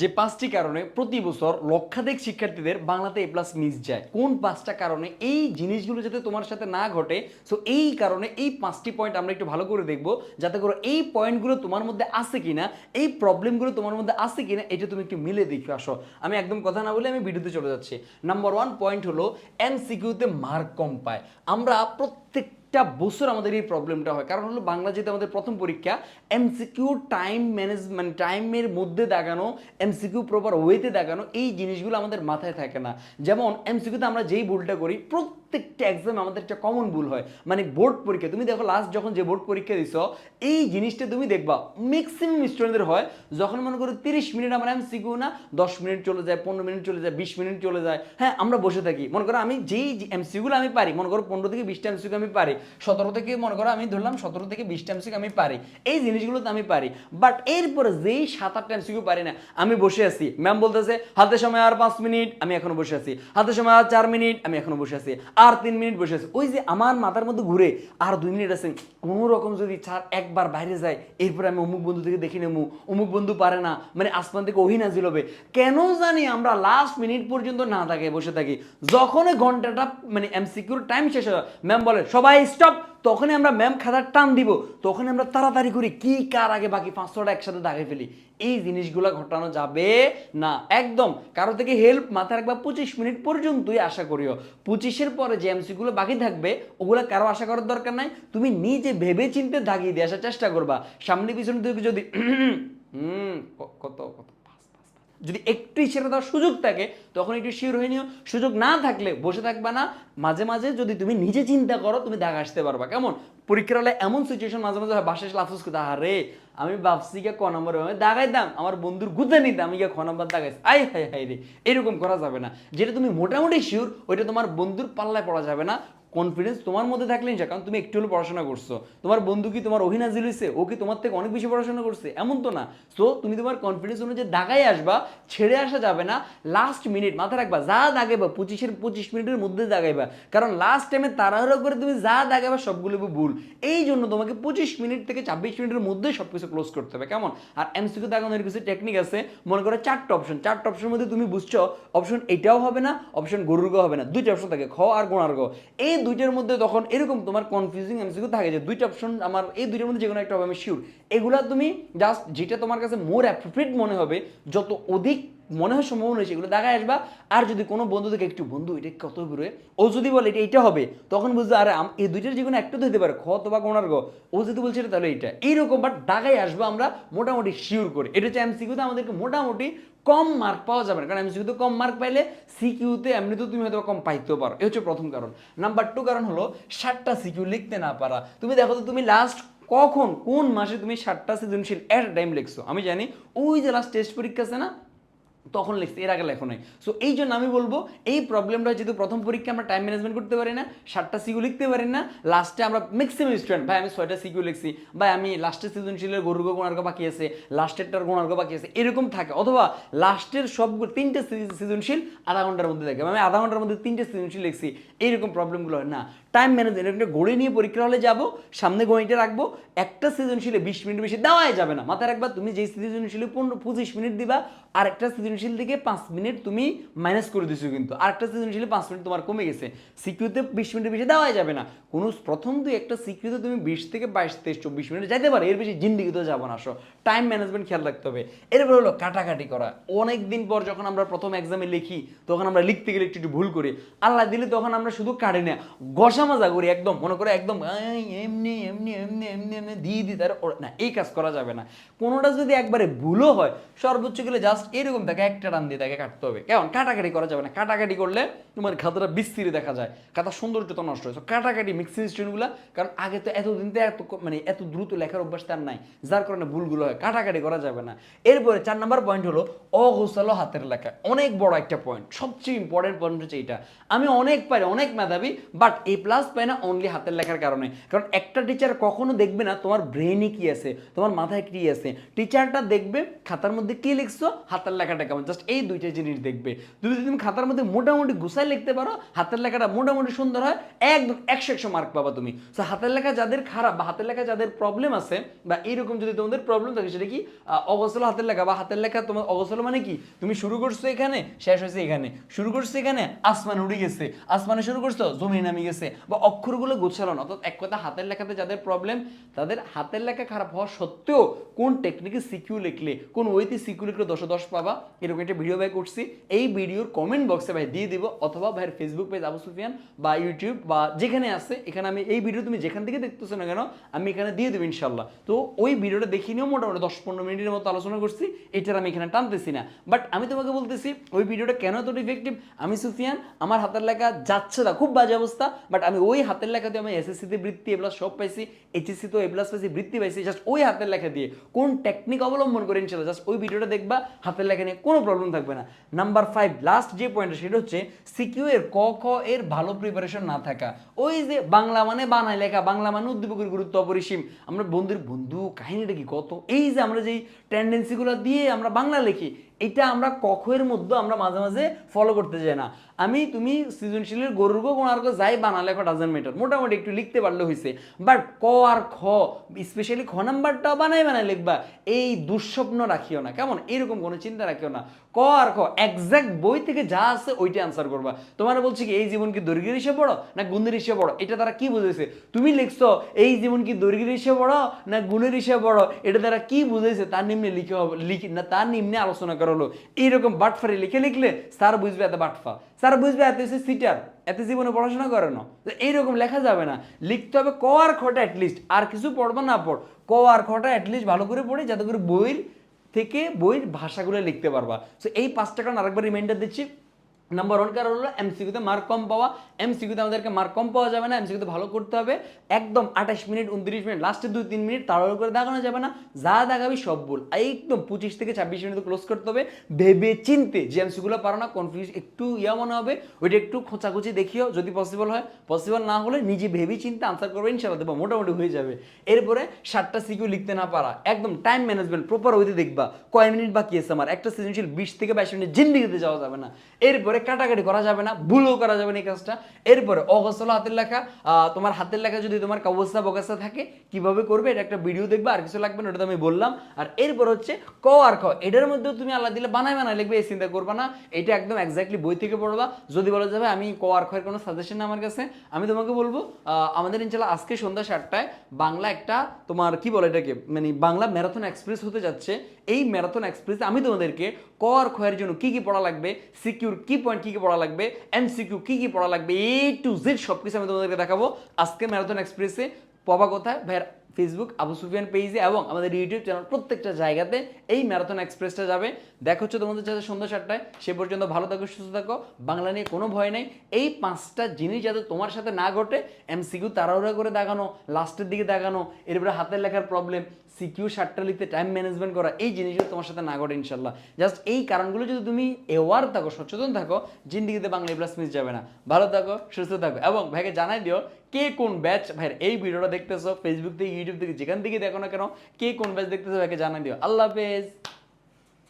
যে পাঁচটি কারণে প্রতি বছর লক্ষাধিক শিক্ষার্থীদের বাংলাতে এ প্লাস মিস যায়। কোন পাঁচটা কারণে? এই জিনিসগুলো যাতে তোমার সাথে না ঘটে সো এই কারণে এই পাঁচটি পয়েন্ট আমরা একটু ভালো করে দেখব, যাতে করে এই পয়েন্টগুলো তোমার মধ্যে আছে কিনা, এই প্রবলেমগুলো তোমার মধ্যে আছে কিনা, এটা তুমি একটু মিলে দেখে আসো। আমি একদম কথা না বলে আমি ভিডিওতে চলে যাচ্ছি। নাম্বার ওয়ান পয়েন্ট হলো এমসিকিউতে মার্ক কম পায়। আমরা প্রত্যেক প্রত্যেকটা বছর আমাদের এই প্রবলেমটা হয়। কারণ হলো বাংলা যেহেতু আমাদের প্রথম পরীক্ষা এমসিকিউ টাইম ম্যানেজমেন্ট টাইমের মধ্যে দেখানো এমসিকিউ প্রপার ওয়েতে দেখানো, এই জিনিসগুলো আমাদের মাথায় থাকে না। যেমন এমসিকিউতে আমরা যেই ভুলটা করি প্রত্যেকটা এক্সামে আমাদের একটা কমন ভুল হয়। মানে বোর্ড পরীক্ষা, তুমি দেখো লাস্ট যখন যে বোর্ড পরীক্ষা দিছ, এই জিনিসটা তুমি দেখবা ম্যাক্সিমাম স্টুডেন্টদের হয় যখন মনে করো তিরিশ মিনিট আমরা এমসিকিউ না, দশ মিনিট চলে যায়, পনেরো মিনিট চলে যায়, বিশ মিনিট চলে যায় হ্যাঁ আমরা বসে থাকি। মনে করো আমি যেই এমসিগুলো আমি পারি, মনে করো পনেরো থেকে বিশটা এমসিকিউ আমি পারি, সতেরো থেকে মনে করো আমি ধরলাম সতেরো থেকে বিশটা এমসিকিউ আমি পারি, এই জিনিসগুলো তো আমি পারি। বাট এরপরে যেই সাত আটটা এমসিকিউ পারি না, আমি বসে আছি। ম্যাম বলতেছে, হাতে সময় আর পাঁচ মিনিট, আমি এখনও বসে আছি। হাতে সময় আর চার মিনিট, আমি এখনও বসে আছি। আর তিন মিনিট বসে আছে। ওই যে আমার মাথার মধ্যে ঘুরে আর দুই মিনিট আছে। কোনো রকম যদি ছাড় একবার বাইরে যায়, এরপরে আমি অমুক বন্ধু থেকে দেখে নেব, অমুক বন্ধু পারে না মানে আসমান থেকে ওহি নাজিল হবে। কেন জানি আমরা লাস্ট মিনিট পর্যন্ত না থাকে বসে থাকি। যখন ঘন্টাটা মানে এমসিকিউর টাইম শেষ হয় ম্যাম বলে, সবাই স্টপ তখনই আমরা ম্যাম খাতার টান দিব তখন আমরা তাড়াতাড়ি করি, কি কার আগে বাকি পাঁচশোটা একসাথে দাগে ফেলি। এই জিনিসগুলো ঘটানো যাবে না। একদম, কারও থেকে হেল্প মাথায় রাখবা পঁচিশ মিনিট পর্যন্তই আশা করিও। পঁচিশের পরে যে এমসিগুলো বাকি থাকবে, ওগুলো কারও আশা করার দরকার নাই। তুমি নিজে ভেবে চিনতে দাগিয়ে দিয়ে আসার চেষ্টা করবা। সামনে পিছনে তুমি যদি হুম কত কত। যদি একটু ছেড়ে দেওয়ার সুযোগ থাকে, তখন একটু শিওর হয়ে নিও। সুযোগ না থাকলে বসে থাকবা না। মাঝে মাঝে যদি তুমি নিজে চিন্তা করো, তুমি দাগ আসতে পারবা। কেমন? পরীক্ষার হলে এমন সিচুয়েশন মাঝে মাঝে হয়, বাসায় আফসোস করতে আরে আমি ভাবছি গিয়ে ক নম্বর দাগাইতাম, আমার বন্ধুর গুতে নিতাম, আমি গিয়ে খ নম্বর দাগাইছি। আই হাই হাই রে, এরকম করা যাবে না। যেটা তুমি মোটামুটি শিওর, ওইটা তোমার বন্ধুর পাল্লায় পড়া যাবে না। কনফিডেন্স তোমার মধ্যে থাকলেই যা কারণ তুমি একটু হলেও পড়াশোনা করছ। তোমার বন্ধু কি তোমার অভিনাজিল হয়েছে ও কি তোমার থেকে অনেক বেশি পড়াশোনা করছে? এমন তো না। সো তুমি তোমার কনফিডেন্স অনুযায়ী দাগাই আসবা, ছেড়ে আসা যাবে না। লাস্ট মিনিট মাথা রাখবা, যা দাগাইবা পঁচিশের, পঁচিশ মিনিটের মধ্যে দাগাইবা কারণ লাস্ট টাইমে তাড়াহুড়ো করে তুমি যা দাগাইবা সবগুলো ভুল। এই জন্য তোমাকে পঁচিশ মিনিট থেকে ছাব্বিশ মিনিটের মধ্যে সব কিছু ক্লোজ করতে হবে। কেমন? আর এমসিকিউ দাগানোর কিছু টেকনিক আছে। মনে করো চারটা অপশন চারটা অপশনের মধ্যে তুমি বুঝছ অপশন এটাও হবে না অপশন গরুর গো হবে না। দুইটা অপশন থাকে, খ আর গোনার গো। এই দুইটার মধ্যে তখন এরকম তোমার কনফিউজিং এমসিকিউ থাকে যে দুইটা অপশন আমার, এই দুইটার মধ্যে যে কোনো একটা হবে, আমি শিওর এগুলা তুমি জাস্ট যেটা তোমার কাছে মোর অ্যাপ্রোপ্রিয়েট মনে হবে, যত অধিক মনে হয় সম্ভাবনা হয়েছে এগুলো দেখায় আসবা। আর যদি কোনো বন্ধু থেকে একটু, বন্ধু, এটা কত বেরোয় ও যদি বলে, এটা এটা হবে, তখন বুঝবে, আরে এই দুইটার যে কোনো একটা তো হতে পারে। খ অথবা কোনার গ। ও যদি বলছে, এটা তাহলে এটা এইরকম বাট দাগায় আসব আমরা মোটামুটি শিওর করে। এটা হচ্ছে এমসিকিউতে আমাদেরকে মোটামুটি কম মার্ক পাওয়া যাবে না। কারণ এমসিকিউতে কম মার্ক পাইলে সিকিউতে এমনিতেও তুমি হয়তো কম পাইতেও পারো। এই হচ্ছে প্রথম কারণ। নাম্বার টু কারণ হলো, ষাটটা সিকিউ লিখতে না পারা। তুমি দেখো তো, তুমি লাস্ট কখন, কোন মাসে তুমি ষাটটা সৃজনশীল এট টাইম লিখছো? আমি জানি, ওই যে লাস্ট টেস্ট পরীক্ষা আছে না তখন লিখছি, এর আগে লেখো নাই। সো এই জন্য আমি বলব, এই প্রবলেমটা যেহেতু প্রথম পরীক্ষা আমরা টাইম ম্যানেজমেন্ট করতে পারি না, সাতটা সিকিউ লিখতে পারি না লাস্টে আমরা ম্যাক্সিমাম স্টুডেন্ট ভাই আমি ছয়টা সিকিউ লিখছি, ভাই আমি লাস্টের সৃজনশীলের গরুগ গোনার্গ বাকি আছে লাস্টেরটার গোনার্গ বাকি আছে, এরকম থাকে। অথবা লাস্টের সবগুলো তিনটে সৃজনশীল আধা ঘণ্টার মধ্যে থাকে আমি আধা ঘণ্টার মধ্যে তিনটে সৃজনশীল লিখছি এইরকম প্রবলেমগুলো হয়। না টাইম ম্যানেজমেন্ট একটা গড়ে নিয়ে পরীক্ষা হলে যাব, সামনে গণিতে রাখব, একটা সৃজনশীলে বিশ মিনিট বেশি দেওয়াই যাবে না। মাথায় রাখবা, তুমি যেই সৃজনশীলে পনেরো, পঁচিশ মিনিট দিবা আর একটা সৃজনশীল থেকে পাঁচ মিনিট তুমি মাইনাস করে দিছো কিন্তু। আর একটা সৃজনশীলে পাঁচ মিনিট তোমার কমে গেছে। সিকিউতে বিশ মিনিটের বেশি দেওয়াই যাবে না। কোনো প্রথম দুই একটা সিকিউতে তুমি বিশ থেকে বাইশ, তেইশ, চব্বিশ মিনিট যাইতে পারো। এর বেশি জিন্দিগিতে যাব না। আসো টাইম ম্যানেজমেন্ট খেয়াল রাখতে হবে। এরপর হলো কাটাকাটি করা। অনেক দিন পর যখন আমরা প্রথম এক্সামে লিখি, তখন আমরা লিখতে গেলে একটু একটু ভুল করি। আল্লাহ দিলে তখন আমরা শুধু কাটি না গসা মাজা করি একদম। মনে করে একদম এমনি এমনি এমনি এমনি এমনি দিয়ে দিই তার না, এই কাজ করা যাবে না। কোনোটা যদি একবারে ভুলও হয়, সর্বোচ্চ গেলে জাস্ট এরকম তাকে একটা টান দিয়ে তাকে কাটতে হবে। কেমন? কাটাকাটি করা যাবে না। কাটাকাটি করলে তোমার খাতাটা বিস্তৃতি দেখা যায়। খাতা সৌন্দর্য তো নষ্ট হয়েছে কাটাকাটি মিক্সিং স্টুডেন্টগুলো কারণ আগে তো এতদিন তো এত মানে এত দ্রুত লেখার অভ্যাস তার নাই। যার কারণে ভুলগুলো হয়। কাটাকাটি করা যাবে না। এরপরে চার নাম্বার পয়েন্ট হলো অগোছালো হাতের লেখা। অনেক বড় একটা পয়েন্ট সবচেয়ে ইম্পর্টেন্ট পয়েন্ট হচ্ছে এটা আমি অনেক পারি, অনেক মেধাবী বাট এ প্লাস পাই না অনলি হাতের লেখার কারণে। কারণ একটা টিচার কখনো দেখবে না তোমার ব্রেনে কি আছে, তোমার মাথায় কি আছে। টিচারটা দেখবে, খাতার মধ্যে কি লিখছো, হাতের লেখাটা কেমন? জাস্ট এই দুইটা জিনিস দেখবে। যদি তুমি খাতার মধ্যে মোটামুটি গুছাই লিখতে পারো হাতের লেখাটা মোটামুটি সুন্দর হয় একদম একশো একশো মার্ক পাবা তুমি। তো হাতের লেখা যাদের খারাপ বা হাতের লেখা যাদের প্রবলেম আছে বা এইরকম যদি তোমাদের প্রবলেম থাকে সেটা কি আহ, অগোছালো হাতের লেখা বা হাতের লেখা তোমার অগোছালো মানে কি তুমি শুরু করছ এখানে শেষ হয়েছে এখানে। শুরু করছ এখানে আসমান উড়ে গেছে। আসমানে শুরু করছ জমি নামে গেছে। বা অক্ষরগুলো গোছালো না অর্থাৎ এক কথা হাতের লেখাতে যাদের প্রবলেম তাদের হাতের লেখা খারাপ হওয়া সত্ত্বেও কোন টেকনিকে সিকিউ লিখলে কোন ওইতে সিকিউ লিখলে দশ দশ পাবা এরকম একটা ভিডিও ভাই করছি। এই ভিডিওর কমেন্ট বক্সে ভাই দিয়ে দিব, অথবা ভাইয়ের ফেসবুক পেজ আবু সুফিয়ান বা ইউটিউব বা যেখানে আছে, এখানে আমি এই ভিডিও তুমি যেখান থেকে দেখতেছো না কেন, আমি এখানে দিয়ে দেবো ইনশাল্লাহ তো ওই ভিডিওটা দেখি নিয়েও মোটামুটি দশ পনেরো মিনিটের মতো আলোচনা করছি, এটার আমি এখানে টানতেছি না। বাট আমি তোমাকে বলতেছি, ওই ভিডিওটা কেন এত ইফেক্টিভ আমি সুফিয়ান, আমার হাতের লেখা যাচ্ছে না, খুব বাজে অবস্থা। বাট আমি ওই হাতের লেখা দিয়ে আমি এসএসসিতে বৃত্তি এ প্লাস সব পাইছি এইচএসসি তো এ প্লাস পাইছি, বৃত্তি পাইছি জাস্ট ওই হাতের লেখা দিয়ে। কোন টেকনিক অবলম্বন করে ইনশাল্লাহ জাস্ট ওই ভিডিওটা দেখবা, হাতের লেখা নিয়ে কোনো প্রবলেম থাকবে না। নাম্বার ফাইভ লাস্ট যে পয়েন্টটা সেটা হচ্ছে সিকিউ এর ক, খ এর ভালো প্রিপারেশন না থাকা। ওই যে বাংলা মানে বানায় লেখা, বাংলা মানে উদ্দীপকের গুরুত্ব অপরিসীম। আমরা বন্ধুর বন্ধু, কাহিনীটা কি কত? এই যে আমরা যেই টেন্ডেন্সিগুলো দিয়ে আমরা বাংলা লিখি, এটা আমরা কখের মধ্যে আমরা মাঝে মাঝে ফলো করতে যাই না। আমি তুমি সৃজনশীলের গরুর গো যাই বানালে লেখা ডাজন মেটার মোটামুটি একটু লিখতে পারলে হয়েছে বাট ক আর খ স্পেশালি খ নাম্বারটা বানাই বানাই লিখবা, এই দুঃস্বপ্ন রাখিও না। কেমন? এরকম কোনো চিন্তা রাখিও না। ক আর খ একজ্যাক্ট বই থেকে যা আছে ওইটা আনসার করবা। তোমার বলছি কি, এই জীবন কি দৈর্ঘ্যের হিসেবে বড় না গুণের হিসেবে বড়? এটা তারা কি বুঝেছে তুমি লিখছো, এই জীবন কি দৈর্ঘ্যের হিসেবে বড় না গুণের হিসেবে বড়? এটা তারা কি বুঝেছে তার নিম্নে লিখে হবে, লিখি, না তার নিম্নে আলোচনা করা হলো। এইরকম বাটফারি লিখে লিখলে, স্যার বুঝবে এত বাটফা। স্যার বুঝবে, এত হচ্ছে সিটার, এত জীবনে পড়াশোনা করে না। এইরকম লেখা যাবে না। লিখতে হবে ক আর খটা অ্যাটলিস্ট আর কিছু পড়ব না পড়। ক আর খটা অ্যাটলিস্ট ভালো করে পড়ে, যাতে করে বইয়ের থেকে বইয়ের ভাষাগুলো লিখতে পারবা। সো এই পাঁচটা কারণ আরেকবার রিমাইন্ডার দিচ্ছি। নাম্বার ওয়ান কারণ হলো এমসিকিউতে মার্ক কম পাওয়া। এমসিকিউতে আমাদেরকে মার্ক কম পাওয়া যাবে না। এমসিকিউতে ভালো করতে হবে। একদম আঠাশ মিনিট, উনত্রিশ মিনিট লাস্টে দুই, তিন মিনিট তাড়াহুড়ো করে দেখানো যাবে না। যা দেখাবি সব ভুল। একদম পঁচিশ থেকে ছাব্বিশ মিনিট ক্লোজ করতে হবে। ভেবে চিনতে যে এমসিগুলো পারো না কনফিউজ একটু ইয়া মনে হবে। ওইটা একটু খোঁচাখুচি দেখিও যদি পসিবল হয়। পসিবল না হলে নিজে ভেবে চিন্তে আনসার করবে ইনশাল্লাহ দেবো, মোটামুটি হয়ে যাবে। এরপরে সাতটা সিকিউ লিখতে না পারা। একদম টাইম ম্যানেজমেন্ট প্রপার ওইতে দেখবা। কয় মিনিট বাকি আছে আমার? একটা সৃজনশীল বিশ থেকে বাইশ মিনিট জিন্দিগিতে যাওয়া যাবে না। এরপরে কাটাকাটি করা যাবে না, ভুলও করা যাবে না এই কাজটা। এরপরে অগসল হাতের লেখা তোমার হাতের লেখা যদি তোমার কাবস্তা বকাস্তা থাকে, কীভাবে করবে? এটা একটা ভিডিও দেখবে, আর কিছু লাগবে না, ওটা তো আমি বললাম। আর এরপর হচ্ছে, ক আর খ, এটার মধ্যেও তুমি আল্লাহ দিলে বানায় বানায় লিখবে, এই চিন্তা করবা না। এটা একদম এক্স্যাক্টলি বই থেকে পড়বা। যদি বলা যাবে আমি ক আর খ এর কোনো সাজেশন আমার কাছে, আমি তোমাকে বলব আমাদের ইনশাল্লাহ আজকে সন্ধ্যা সাতটায় বাংলা একটা তোমার, কি বলে এটাকে? মানে বাংলা ম্যারাথন এক্সপ্রেস হতে যাচ্ছে। এই ম্যারাথন এক্সপ্রেস আমি তোমাদেরকে ক আর খ এর জন্য কি কি পড়া লাগবে সিকিউর কি পয়েন্ট কি কি পড়া লাগবে এমসিকিউ কি কি পড়া লাগবে এ টু জেড সব কিছু আমি তোমাদেরকে দেখাবো। আজকে ম্যারাথন এক্সপ্রেসে পাবা কোথায়? ভাইয়ের ফেসবুক আবু সুফিয়ান পেজে এবং আমাদের ইউটিউব চ্যানেল প্রত্যেকটা জায়গাতে এই ম্যারাথন এক্সপ্রেসটা যাবে। দেখা হচ্ছে তোমাদের সাথে সন্ধ্যা সাতটায়। সে পর্যন্ত ভালো থাকো, সুস্থ থাকো। বাংলা নিয়ে কোনো ভয় নেই। এই পাঁচটা জিনিস যাতে তোমার সাথে না ঘটে এমসিকিউ তাড়াহুড়া করে দেখানো লাস্টের দিকে দেখানো এরপরে হাতের লেখার প্রবলেম সিকিউ সাতটা লিখতে টাইম ম্যানেজমেন্ট করা, এই জিনিসগুলো তোমার সাথে না ঘটে ইনশাল্লাহ জাস্ট এই কারণগুলো যদি তুমি এওয়ার থাকো, সচেতন থাকো, জিন্দিগিতে বাংলা প্লাস মিস যাবে না। ভালো থাকো, সুস্থ থাকো। এবং ভাইকে জানাই দিও, কে কোন ব্যাচ ভাইয়ের এই ভিডিওটা দেখতেছো ফেসবুক থেকে ইউটিউব থেকে যেখান থেকে দেখো না কেন, কে কোন ব্যাচ দেখতেছে তাকে জানাই দিও। আল্লাহ হাফেজ।